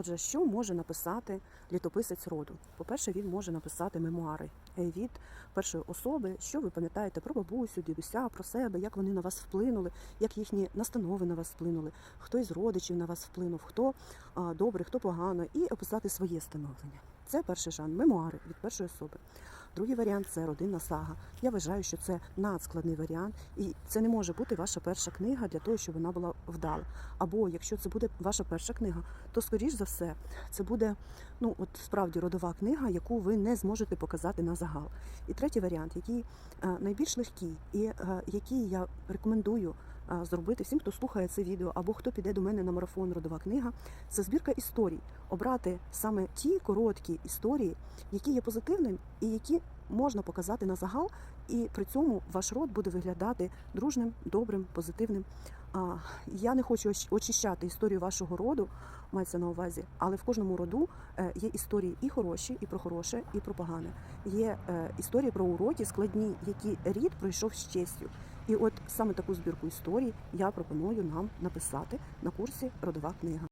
Отже, що може написати літописець роду? По-перше, він може написати мемуари е, від першої особи, що ви пам'ятаєте про бабусю, дідуся, про себе, як вони на вас вплинули, як їхні настанови на вас вплинули, хто із родичів на вас вплинув, хто добре, хто погано, і описати своє становлення. Це перший жанр мемуари від першої особи. Другий варіант це родинна сага. Я вважаю, що це надскладний варіант, і це не може бути ваша перша книга для того, щоб вона була вдала. Або якщо це буде ваша перша книга, то скоріш за все це буде ну от справді родова книга, яку ви не зможете показати на загал. І третій варіант, який е, найбільш легкий, і е, який я рекомендую зробити всім, хто слухає це відео, або хто піде до мене на марафон Родова книга, це збірка історій. Обрати саме ті короткі історії, які є позитивними і які можна показати на загал, і при цьому ваш род буде виглядати дружним, добрим, позитивним. А, я не хочу очищати історію вашого роду, мається на увазі, але в кожному роду е, є історії і хороші, і про хороше, і про погане. Є е, історії про уроки складні, які рід пройшов з честю. І от саме таку збірку історій я пропоную нам написати на курсі Родова книга.